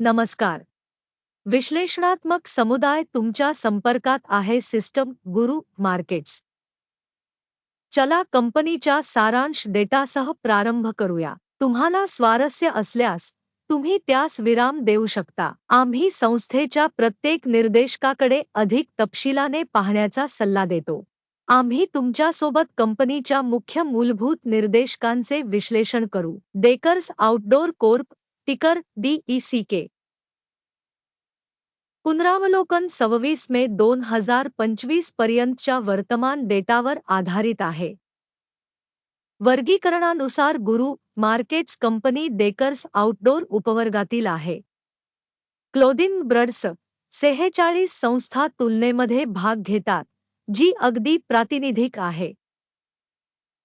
नमस्कार. विश्लेषणात्मक समुदाय तुमच्या संपर्कात आहे सिस्टम गुरु मार्केट्स. चला कंपनीच्या सारांश डेटासह प्रारंभ करूया. तुम्हाला स्वारस्य असल्यास तुम्ही त्यास विराम देऊ शकता. आम्ही संस्थेच्या प्रत्येक निर्देशकाकडे अधिक तपशिलाने पाहण्याचा सल्ला देतो. आम्ही तुमच्यासोबत कंपनीच्या मुख्य मूलभूत निर्देशकांचे विश्लेषण करू. डेकर्स आउटडोर कोर्प टिकर डीईसीके पुनरावलोकन सव्वीस मे दोन हजार पंचवीस पर्यंतच्या वर्तमान डेटावर आधारित आहे. वर्गीकरणानुसार गुरु मार्केट्स कंपनी डेकर्स आउटडोर उपवर्गातील आहे. क्लोदिंग ब्रड्स सेहेचाळीस संस्था तुलनेमध्ये भाग घेतात जी अगदी प्रातिनिधिक आहे.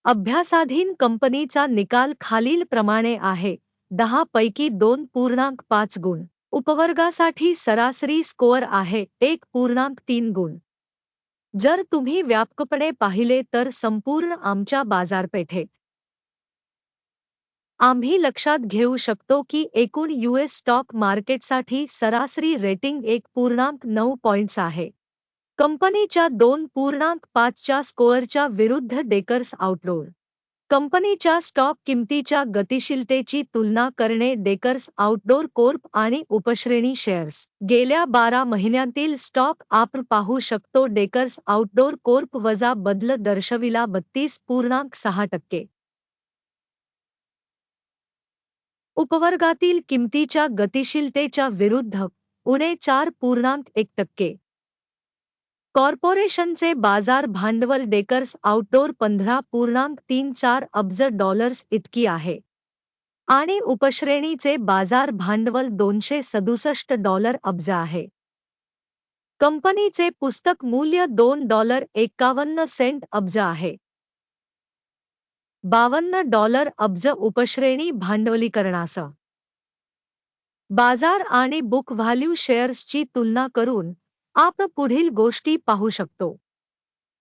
अभ्यासाधीन कंपनीचा निकाल खालील प्रमाणे आहे. दहा पैकी दोन पूर्णांक पाच गुण. उपवर्गासाठी सरासरी स्कोअर आहे एक पूर्णांक तीन गुण. जर तुम्ही व्यापकपणे पाहिले तर संपूर्ण आमच्या बाजारपेठेत आम्ही लक्षात घेऊ शकतो की एकूण यूएस स्टॉक मार्केटसाठी सरासरी रेटिंग एक पूर्णांक नऊ पॉइंट्स आहे. कंपनीच्या दोन पूर्णांक पाचच्या स्कोअरच्या विरुद्ध डेकर्स आउटडोर कंपनीच्या स्टॉक किमतीच्या गतिशीलतेची तुलना करणे डेकर्स आउटडोर कोर्प आणि उपश्रेणी शेअर्स. गेल्या बारा महिन्यांतील स्टॉक आपण पाहू शकतो डेकर्स आउटडोर कोर्प वजा बदल दर्शविला बत्तीस पूर्णांक सहा टक्के. उपवर्गातील किमतीच्या गतिशीलतेच्या विरुद्ध उणे चार पूर्णांक एक टक्के. कॉर्पोरेशनचे बाजार भांडवल डेकर्स आउटडोर पंधरा पूर्णांक तीन चार अब्ज डॉलर्स इतकी आहे. आणि उपश्रेणीचे बाजार भांडवल दोनशे सदुसष्ट डॉलर अब्ज आहे. कंपनीचे पुस्तक मूल्य दोन डॉलर एकावन्न सेंट अब्ज आहे. बावन्न डॉलर अब्ज उपश्रेणी भांडवलीकरणासह. बाजार आणि बुक व्हॅल्यू शेअर्सची तुलना करून आपण पुढील गोष्टी पाहू शकतो.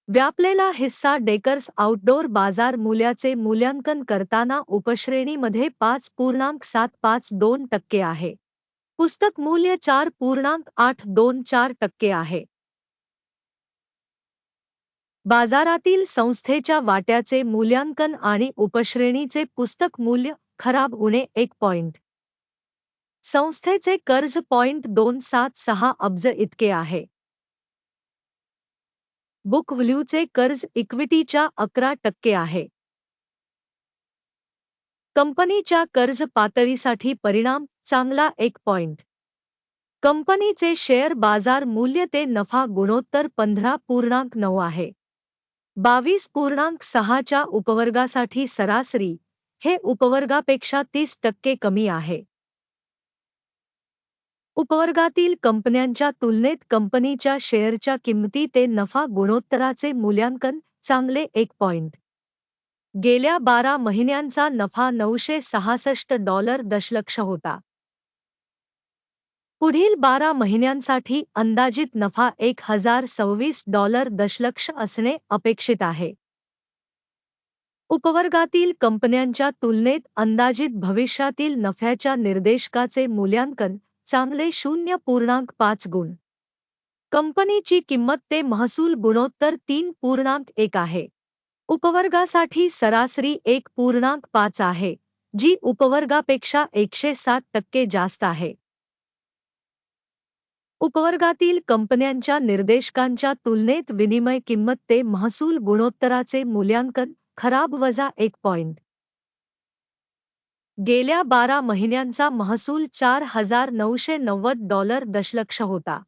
व्यापलेला हिस्सा डेकर्स आउटडोर बाजार मूल्याचे मूल्यांकन करताना उपश्रेणीमध्ये पाच पूर्णांक सात पाच दोन टक्के आहे. पुस्तक मूल्य चार पूर्णांक आठ दोन चार टक्के आहे. बाजारातील संस्थेच्या वाट्याचे मूल्यांकन आणि उपश्रेणीचे पुस्तक मूल्य खराब उणे एक पॉइंट. संस्थेचे कर्ज पॉइंट दोन सात सहा अब्ज इतके आहे. बुक व्हॅल्यूचे कर्ज इक्विटीच्या अकरा टक्के आहे. कंपनीच्या कर्ज पातळीसाठी परिणाम चांगला एक पॉइंट. कंपनीचे शेअर बाज़ार मूल्य ते नफा गुणोत्तर पंधरा पूर्णांक नऊ आहे. बावीस पूर्णांक सहाच्या उपवर्गासाठी सरासरी हे उपवर्गापेक्षा तीस टक्के कमी आहे. उपवर्गातील कंपन्यांच्या तुलनेत कंपनीच्या शेअरच्या किंमती ते नफा गुणोत्तराचे मूल्यांकन चांगले एक पॉइंट गेल्या बारा महिन्यांचा नफा नऊशे सहासष्ट डॉलर दशलक्ष होता. पुढील बारा महिन्यांसाठी अंदाजित नफा एक हजार सव्वीस डॉलर दशलक्ष असणे अपेक्षित आहे. उपवर्गातील कंपन्यांच्या तुलनेत अंदाजित भविष्यातील नफ्याच्या निर्देशकाचे मूल्यांकन चांगले शून्य पूर्णांक पाच गुण. कंपनीची किंमत ते महसूल गुणोत्तर तीन पूर्णांक एक आहे. उपवर्गासाठी सरासरी एक पूर्णांक पाच आहे जी उपवर्गापेक्षा एकशे सात टक्के जास्त आहे. उपवर्गातील कंपन्यांच्या निर्देशकांच्या तुलनेत विनिमय किंमत ते महसूल गुणोत्तराचे मूल्यांकन खराब वजा एक पॉइंट. गेल्या बारा महिन्यांचा महसूल चार हजार नऊशे नव्वद डॉलर दशलक्ष होता.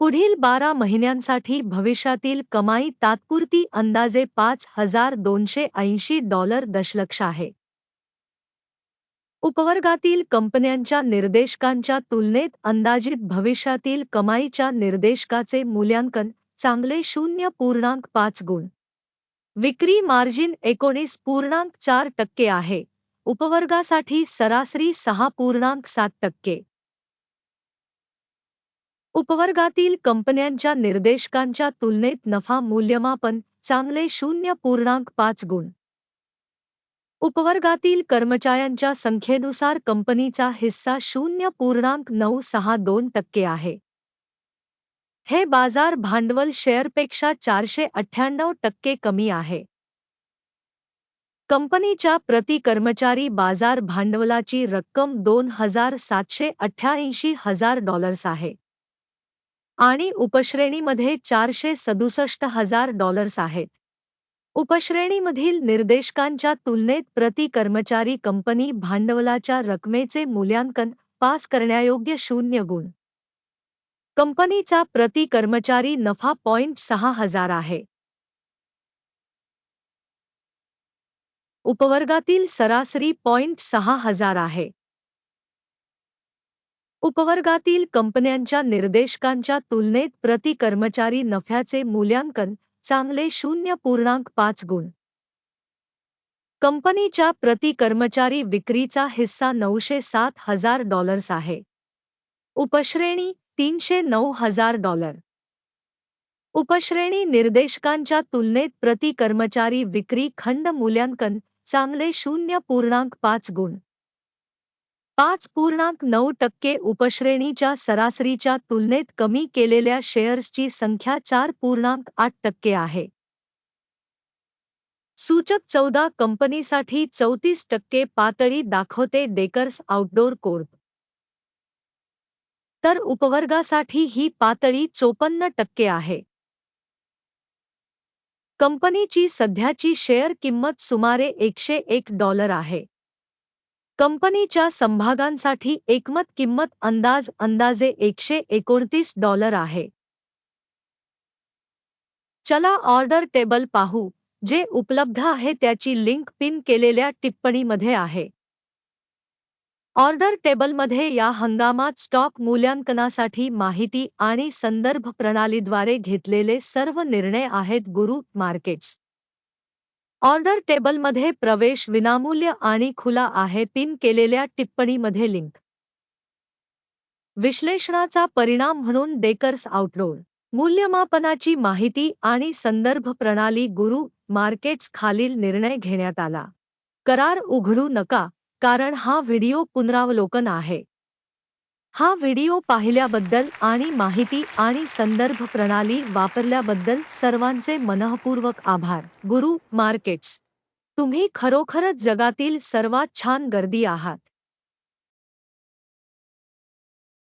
पुढील बारा महिन्यांसाठी भविष्यातील कमाई तात्पुरती अंदाजे पाच हजार दोनशे ऐंशी डॉलर दशलक्ष आहे. उपवर्गातील कंपन्यांच्या निर्देशकांच्या तुलनेत अंदाजित भविष्यातील कमाईच्या निर्देशकाचे मूल्यांकन चांगले शून्य पूर्णांक पाच गुण. विक्री मार्जिन एकोणीस पूर्णांक चार टक्के आहे. उपवर्गासाठी सरासरी सहा पूर्णांक सात टक्के. उपवर्गातील कंपन्यांच्या निर्देशकांच्या तुलनेत नफा मूल्यमापन चांगले शून्य पूर्णांक पाच गुण. उपवर्गातील कर्मचाऱ्यांच्या संख्येनुसार कंपनीचा हिस्सा शून्य पूर्णांक नऊ सहा दोन टक्के आहे. हे बाजार भांडवल शेअरपेक्षा चारशे अठ्ठ्याण्णव टक्के कमी आहे. कंपनीच्या प्रति कर्मचारी बाजार भांडवलाची रक्कम दोन हजार सातशे अठ्ठ्याऐंशी हजार डॉलर्स आहे. आणि उपश्रेणीमध्ये चारशे सदुसष्ट हजार डॉलर्स आहेत. उपश्रेणीमधील निर्देशकांच्या तुलनेत प्रति कर्मचारी कंपनी भांडवलाच्या रकमेचे मूल्यांकन पास करण्यायोग्य शून्य गुण. कंपनीचा प्रति कर्मचारी नफा पॉइंट सहा हजार आहे. उपवर्गातील सरासरी पॉइंट सहा हजार आहे. उपवर्गातील कंपन्यांच्या निर्देशकांच्या तुलनेत प्रति कर्मचारी नफ्याचे मूल्यांकन चांगले शून्य पूर्णांक पाच गुण. कंपनीच्या प्रति कर्मचारी विक्रीचा हिस्सा नऊशे सात हजार डॉलर्स आहे. उपश्रेणी तीनशे नऊ हजार डॉलर. उपश्रेणी निर्देशकांच्या तुलनेत प्रति कर्मचारी विक्री खंड मूल्यांकन चांगले शून्य पूर्णांक पाच गुण. पाच पूर्णांक नऊ टक्के उपश्रेणीच्या सरासरीच्या तुलनेत कमी केलेल्या शेअर्सची संख्या चार पूर्णांक आठ टक्के आहे. सूचक चौदा कंपनीसाठी चौतीस टक्के पातळी दाखवते डेकर्स आउटडोर कोर्प तर उपवर्गासाठी ही पातळी चोपन्न टक्के आहे. कंपनीची सध्याची शेअर किंमत सुमारे एकशे एक डॉलर आहे. कंपनीच्या समभागांसाठी एकमत किंमत अंदाज अंदाजे एकशे एकोणतीस डॉलर आहे. चला ऑर्डर टेबल पाहू, जे उपलब्ध आहे त्याची लिंक पिन केलेल्या टिप्पणीमध्ये आहे. ऑर्डर टेबलमध्ये या हंगामात स्टॉक मूल्यांकनासाठी माहिती आणि संदर्भ प्रणालीद्वारे घेतलेले सर्व निर्णय आहेत गुरु मार्केट्स. ऑर्डर टेबलमध्ये प्रवेश विनामूल्य आणि खुला आहे पिन केलेल्या टिप्पणीमध्ये लिंक. विश्लेषणाचा परिणाम म्हणून डेकर्स आउटलोड मूल्यमापनाची माहिती आणि संदर्भ प्रणाली गुरु मार्केट्स खालील निर्णय घेण्यात आला. करार उघडू नका. कारण हा व्हिडिओ पुनरावलोकन आहे. हा व्हिडिओ पाहिल्याबद्दल आणि माहिती आणि संदर्भ प्रणाली वापरल्याबद्दल सर्वांचे मनःपूर्वक आभार. गुरु मार्केट्स तुम्ही खरोखरच जगातील सर्वात छान गर्दी आहात.